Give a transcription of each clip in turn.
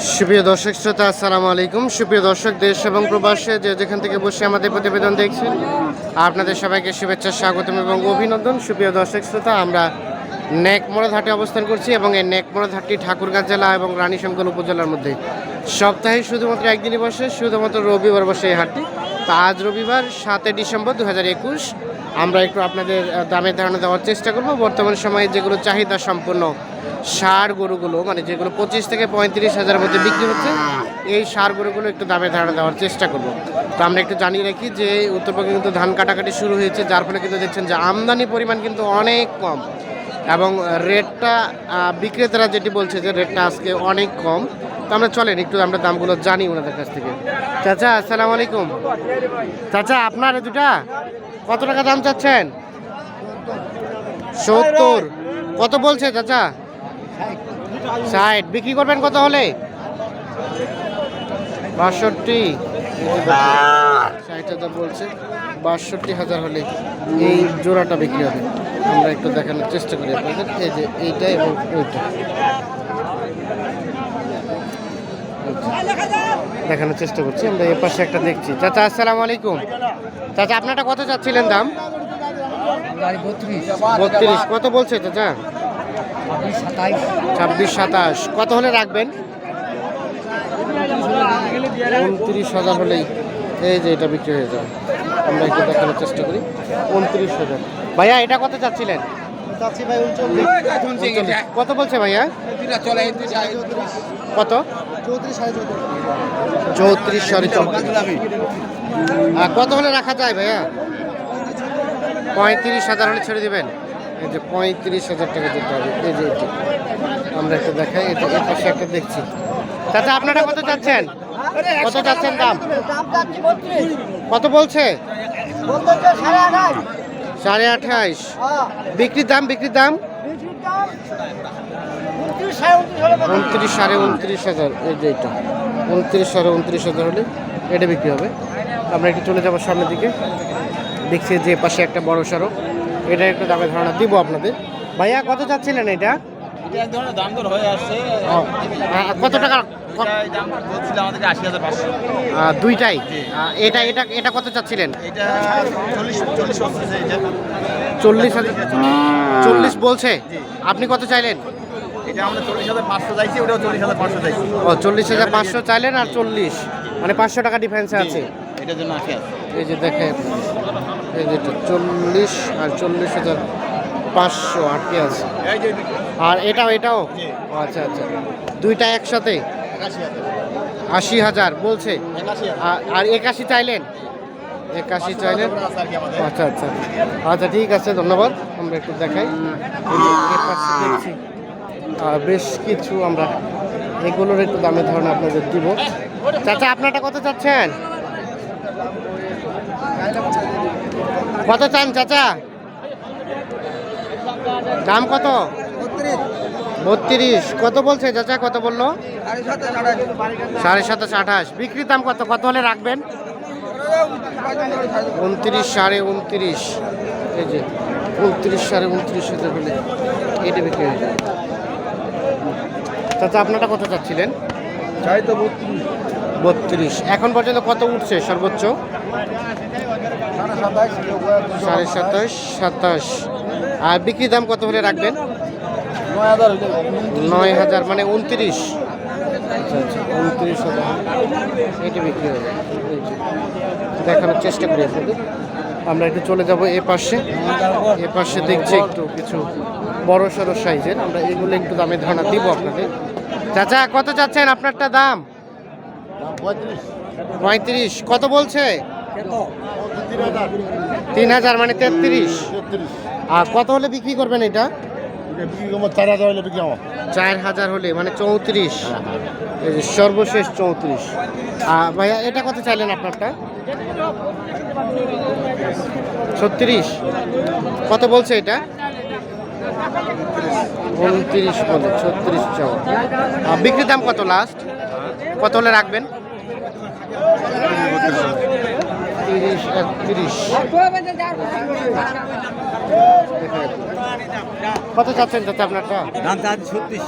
সুপ্রিয় দর্শক শ্রোতা, আসসালামু আলাইকুম। সুপ্রিয় দর্শক, দেশ এবং প্রবাসে যে যেখান থেকে বসে আমাদের প্রতিবেদন দেখছেন, আপনাদের সবাইকে শুভেচ্ছা, স্বাগতম এবং অভিনন্দন। সুপ্রিয় দর্শক শ্রোতা, আমরা নেকমরদ হাটে অবস্থান করছি এবং এই নেকমরদ হাটটি ঠাকুরগাঁ জেলা এবং রানীশঙ্কর উপজেলার মধ্যে। সপ্তাহে শুধুমাত্র একদিনই বসে, শুধুমাত্র রবিবার বসে এই হাটটি। তা আজ রবিবার, সাতই ডিসেম্বর দু হাজার একুশ। আমরা একটু আপনাদের দামের ধারণা দেওয়ার চেষ্টা করব। বর্তমান সময়ে যেগুলো চাহিদা সম্পন্ন সার গরুগুলো মানে যেগুলো পঁচিশ থেকে পঁয়ত্রিশ হাজার মধ্যে বিক্রি হচ্ছে, এই সার গরুগুলো একটু দামে ধারণা দেওয়ার চেষ্টা করব। তো আমরা একটু জানিয়ে রাখি যে উত্তরপক্ষে কিন্তু ধান কাটাকাটি শুরু হয়েছে, যার ফলে কিন্তু দেখছেন যে আমদানি পরিমাণ কিন্তু অনেক কম এবং রেটটা বিক্রেতারা যেটি বলছে যে রেটটা আজকে অনেক কম। তো আমরা চলেন, একটু আমরা দামগুলো জানি ওনাদের কাছ থেকে। চাচা, আসসালামু আলাইকুম। চাচা, আপনার দুটা, কত টাকা দাম চাচ্ছেন? সত্তর। কত বলছে চাচা? ষাট। বিক্রি করবেন কত হলে? বাষট্টি। ষাট হাজার বলছে। বাষট্টি হাজার হলে এই জোড়াটা বিক্রি হবে। আমরা একটু দেখানোর চেষ্টা করি আপনাদের। এই যে এইটা এবং ওইটা। দেখানোর চেষ্টা করছি। আমরা এ পাশে একটা দেখছি। চাচা আসসালামু আলাইকুম। চাচা আপনারটা কত চাচ্ছিলেন দাম? বত্রিশ। কত বলছে চাচা? ছাব্বিশ সাতাশ। কত হলে রাখবেন? উনত্রিশ হাজার হলেই এই যে এটা বিক্রি হয়ে যাবে। আমরা একটু দেখানোর চেষ্টা করি। উনত্রিশ হাজার। ভাইয়া এটা কত চাচ্ছিলেন। কত বলছে ভাইয়া? কত? চৌত্রিশ সাড়ে চৌত্রিশ। আর কত হলে রাখা যায় ভাইয়া? পঁয়ত্রিশ হাজার হলে ছেড়ে দিবেন। এই যে পঁয়ত্রিশ হাজার টাকা দিতে হবে, এই যে এটি। আমরা একটা দেখাই, এটা এর পাশে একটা দেখছি। চাচা, আপনারা কত চাচ্ছেন? কত চাচ্ছেন দাম? কত বলছে? সাড়ে আঠাইশ। বিক্রির দাম বিক্রির দাম? উনত্রিশ সাড়ে উনত্রিশ হাজার, এই যে এটা। উনত্রিশ সাড়ে উনত্রিশ হাজার হলে এটা বিক্রি হবে। আমরা একটু চলে যাব সামনের দিকে। দেখছি যে পাশে একটা বড় সড়ো এটা একটু দামে ধারণা দিব আপনাদের। ভাইয়া কত চাচ্ছিলেন এটা? হয়ে কত টাকা? দুইটাই? এটা এটা এটা কত চাচ্ছিলেন? চল্লিশ চল্লিশ চল্লিশ হাজার চল্লিশ বলছে? আপনি কত চাইলেন? এটা আমরা চল্লিশ হাজার পাঁচশো চাইছি ওটাও চল্লিশ হাজার ও চল্লিশ হাজার পাঁচশো চাইলেন আর চল্লিশ। মানে পাঁচশো টাকা ডিফারেন্সে আছে। এটার জন্য আশি আছে এই যে দেখে এই যে চল্লিশ আর চল্লিশ হাজার পাঁচশো আটকে আছে। আর এটাও এটাও? আচ্ছা আচ্ছা। দুইটা একসাথে? আশি হাজার বলছে। আর- একাশি চাইলেন? একাশি চাইলেন? আচ্ছা আচ্ছা। আচ্ছা ঠিক আছে, ধন্যবাদ। আমরা একটু দেখাই। দেখছি আর বেশ কিছু আমরা এগুলোর একটু দামের ধারণা আপনাদের দিব। চাচা, আপনারটা কত চাচ্ছেন? কত চান, চাচা? দাম কত? বত্রিশ। কত বলছে চাচা? কত বলল? সাড়ে সাতাশ আঠাশ। বিক্রির দাম কত? কত হলে রাখবেন? উনত্রিশ সাড়ে উনত্রিশ। এই যে, উনত্রিশ সাড়ে উনত্রিশ হাজার হলে এটা বিক্রি হয়ে যাবে। চাচা, আপনারা কত চাচ্ছিলেন? চাই তো বত্রিশ। বত্রিশ। এখন পর্যন্ত কত উঠছে সর্বোচ্চ? সাড়ে সাতাশ সাতাশ। আর বিক্রি দাম কত হলে রাখবেন? নয় হাজার মানে উনত্রিশ। উনত্রিশ হাজার এটা বিক্রি হবে। দেখানোর চেষ্টা করি আমরা একটু চলে যাব এ পাশে। এ পাশে দেখছি একটু কিছু বড় সড়ো সাইজের। আমরা এগুলো একটু দামে ধারণা দিব আপনাদের। চাচা, কত চাচ্ছেন আপনারটা দাম? পঁয়ত্রিশ। কত বলছে? তিন হাজার মানে তেত্রিশ। আর কত হলে বিক্রি করবেন এটা? চার হাজার হলে বিক্রি চার হাজার হলে মানে চৌত্রিশ। সর্বশেষ চৌত্রিশ। আর ভাইয়া এটা কত চাইলেন আপনারটা? ছত্রিশ। কত বলছে এটা? উনত্রিশ। বলে ছত্রিশ আর বিক্রির দাম কত লাস্ট কত হলে রাখবেন? তিরিশ একত্রিশ। কত চাচ্ছেন চাচা আপনারটা? ছত্রিশ।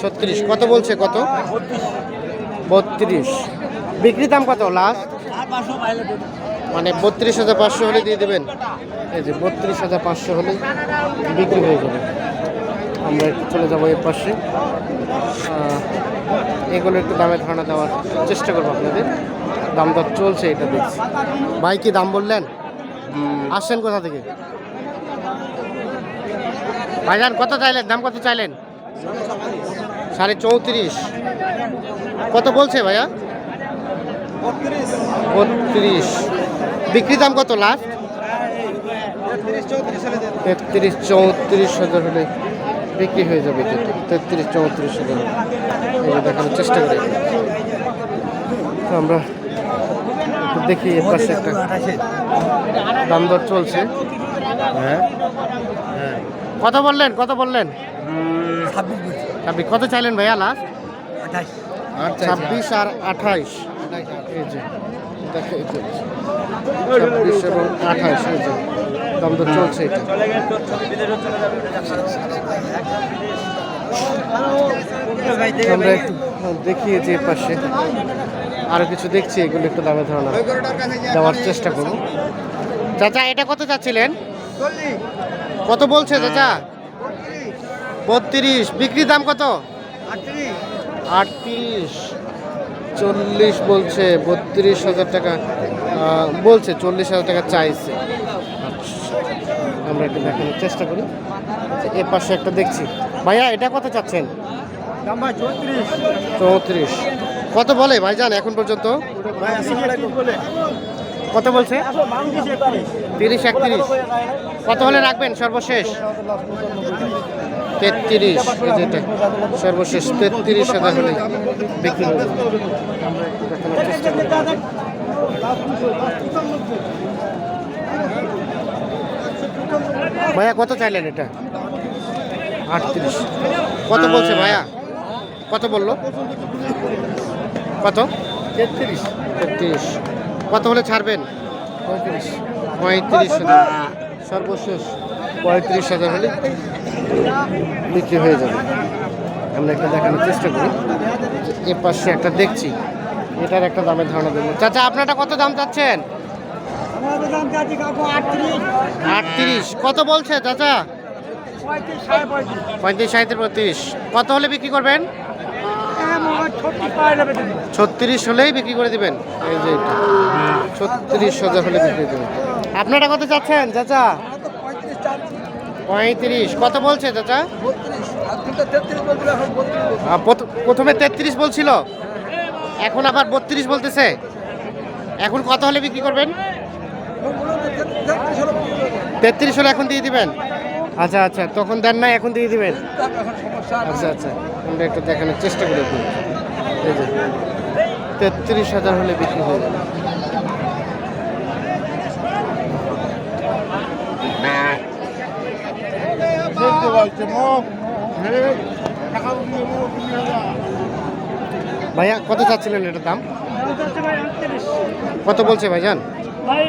ছত্রিশ কত বলছে কত? বত্রিশ। বিক্রি দাম কত লাস্ট মানে বত্রিশ হাজার পাঁচশো হলে দিয়ে দেবেন? এই যে বত্রিশ হাজার পাঁচশো হলে বিক্রি হয়ে যাবে। আমরা একটু চলে যাব এর পাশে। এগুলো একটু দামে ধারণা দেওয়ার চেষ্টা করব আপনাদের। দাম দর চলছে এটা দেখছি। ভাই কি দাম বললেন? আসছেন কোথা থেকে? ভাইজান কত চাইলেন? দাম কত চাইলেন? সাড়ে চৌত্রিশ। কত বলছে ভাইয়া? বত্রিশ। বিক্রি দাম কত লাস্ট? তেত্রিশ চৌত্রিশ হাজার হলে। বিক্রি হয়ে যাবে যেটা তেত্রিশ চৌত্রিশ হাজার। দেখানোর চেষ্টা করি। আমরা দেখি এর পাশে একটা দাম দর চলছে। হ্যাঁ। হ্যাঁ কত বললেন? কত বললেন? ছাব্বিশ কত চাইলেন ভাইয়া লাস্ট ছাব্বিশ আর আঠাইশ। এই যে দেখে ছাব্বিশ এবং যে দাম চলছে আমরা একটু দেখিয়ে যে পাশে। আরও কিছু দেখছি, এগুলো একটু দামে ধারণা দেওয়ার চেষ্টা করব। চাচা, এটা কত চাচ্ছিলেন? কত বলছে চাচা? বত্রিশ। বিক্রির দাম কত? আটত্রিশ। চল্লিশ বলছে বত্রিশ হাজার টাকা বলছে চল্লিশ হাজার টাকা চাইছে। আচ্ছা, আমরা একটু দেখানোর চেষ্টা করি। এ পাশে একটা দেখছি। ভাইয়া এটা কত চাচ্ছেন? চৌত্রিশ। কত বলে ভাই ভাইজান এখন পর্যন্ত? কত বলছে? তিরিশ একত্রিশ। কত হলে রাখবেন সর্বশেষ? তেত্রিশ যেটা সর্বশেষ তেত্রিশ হাজার হলে বিক্রি হবে। ভাইয়া কত চাইলেন এটা? আটত্রিশ। কত বলছে ভাইয়া? কত বলল? কত? তেত্রিশ। তেত্রিশ। কত হলে ছাড়বেন? পঁয়ত্রিশ। পঁয়ত্রিশ হাজার। সর্বশেষ পঁয়ত্রিশ হাজার হলে বিক্রি হয়ে যাবে। আমরা একটা দেখানোর চেষ্টা করি। এ পাশে একটা দেখছি। এটার একটা দামের ধারণা দেবো। চাচা আপনারটা কত দাম চাচ্ছেন? আটত্রিশ। কত বলছে চাচা? পঁয়ত্রিশ সাঁত্রিশ পঁয়ত্রিশ। কত হলে বিক্রি করবেন? ছত্রিশ হলেই বিক্রি করে দিবেন। এই যে ছত্রিশ হাজার হলে বিক্রি দেবেন। আপনারা কত চাচ্ছেন চাচা? পঁয়ত্রিশ। কত বলছে চাচা? প্রথমে তেত্রিশ বলছিল, এখন আবার বত্রিশ বলতেছে। এখন কত হলে বিক্রি করবেন? তেত্রিশ হলে এখন দিয়ে দিবেন? আচ্ছা আচ্ছা তখন দেন না এখন দিয়ে দিবেন। আচ্ছা আচ্ছা আমরা একটু দেখানোর চেষ্টা করে। তেত্রিশ হাজার হলে বিক্রি হয়ে ভাইয়া, কত চাচ্ছিলেন এটার দাম? কত বলছে ভাইজান? ভাই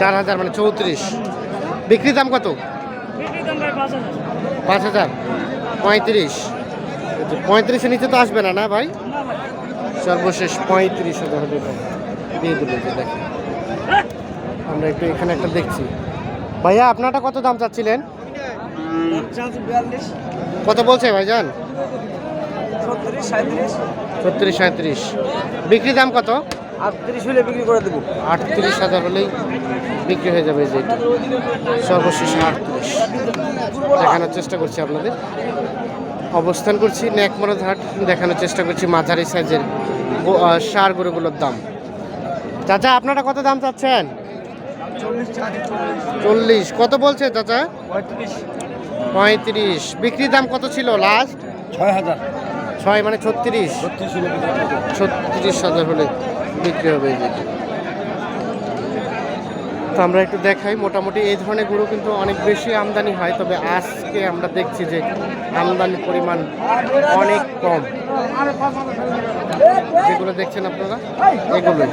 চার হাজার মানে চৌত্রিশ। বিক্রি দাম কত? পাঁচ হাজার। পঁয়ত্রিশ। পঁয়ত্রিশের নিচে তো আসবে না না ভাই? সর্বশেষ পঁয়ত্রিশ হাজার দিয়ে আমরা একটু এখানে একটা দেখছি। ভাইয়া, আপনারটা কত দাম চাচ্ছিলেন? কত বলছে ভাইজান? ছত্রিশ সাঁত্রিশ। বিক্রি দাম কত? আটত্রিশ হলে বিক্রি করে দেবো আটত্রিশ হাজার হলেই বিক্রি হয়ে যাবে যে। সর্বশেষ আটত্রিশ। দেখানোর চেষ্টা করছি আপনাদের। অবস্থান করছি ন্যাকমরদ হাট দেখানোর চেষ্টা করছি মাঝারি সাইজের সার গরুগুলোর দাম। চাচা, আপনারা কত দাম চাচ্ছেন? চল্লিশ কত বলছে চাচা? পঁয়ত্রিশ। বিক্রির দাম কত ছিল লাস্ট ছয় হাজার। ছয় মানে ছত্রিশ। ছত্রিশ হাজার হলে বিক্রি হবে তো আমরা একটু দেখাই। মোটামুটি এই ধরনের গরু কিন্তু অনেক বেশি আমদানি হয়, তবে আজকে আমরা দেখছি যে আমদানির পরিমাণ অনেক কম। যেগুলো দেখছেন আপনারা, এগুলোই।